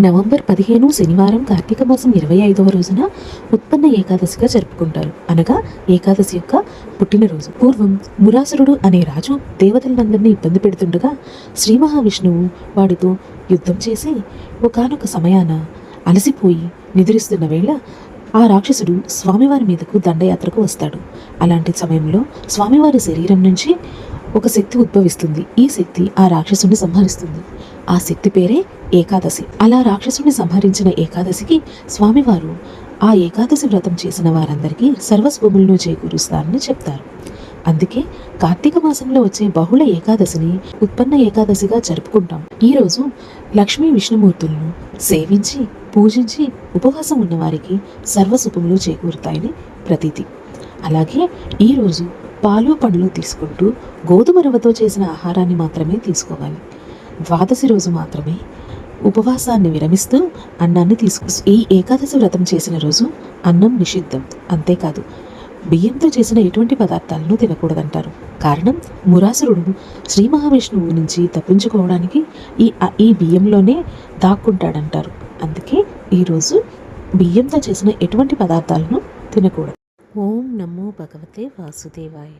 November పదిహేను శనివారం కార్తీక మాసం ఇరవై ఐదవ రోజున ఉత్పన్న ఏకాదశిగా జరుపుకుంటారు. అనగా ఏకాదశి యొక్క పుట్టినరోజు. పూర్వం మురాసురుడు అనే రాజు దేవతలందరినీ ఇబ్బంది పెడుతుండగా శ్రీ మహావిష్ణువు వాడితో యుద్ధం చేసి ఒకానొక సమయాన అలసిపోయి నిద్రిస్తున్న వేళ ఆ రాక్షసుడు స్వామివారి మీదకు దండయాత్రకు వస్తాడు. అలాంటి సమయంలో స్వామివారి శరీరం నుంచి ఒక శక్తి ఉద్భవిస్తుంది. ఈ శక్తి ఆ రాక్షసుని సంహరిస్తుంది. ఆ శక్తి పేరే ఏకాదశి. అలా రాక్షసుని సంహరించిన ఏకాదశికి స్వామివారు ఆ ఏకాదశి వ్రతం చేసిన వారందరికీ సర్వస్వములను చేకూరుస్తారని చెప్తారు. అందుకే కార్తీక మాసంలో వచ్చే బహుళ ఏకాదశిని ఉత్పన్న ఏకాదశిగా జరుపుకుంటాం. ఈరోజు లక్ష్మీ విష్ణుమూర్తులను సేవించి పూజించి ఉపవాసం ఉన్నవారికి సర్వశుభములు చేకూరుతాయని ప్రతీతి. అలాగే ఈరోజు పాలు పండ్లు తీసుకుంటూ గోధుమ రవ్వతో చేసిన ఆహారాన్ని మాత్రమే తీసుకోవాలి. ద్వాదశి రోజు మాత్రమే ఉపవాసాన్ని విరమిస్తూ అన్నాన్ని తీసుకు ఈ ఏకాదశి వ్రతం చేసిన రోజు అన్నం నిషిద్ధం. అంతేకాదు బియ్యంతో చేసిన ఎటువంటి పదార్థాలను తినకూడదంటారు. కారణం మురాసురుడు శ్రీ మహావిష్ణువు నుంచి తప్పించుకోవడానికి ఈ ఈ బియ్యంలోనే దాక్కుంటాడంటారు. అందుకే ఈరోజు బియ్యంతో చేసిన ఎటువంటి పదార్థాలను తినకూడదు. ఓం నమో భగవతే వాసుదేవాయ.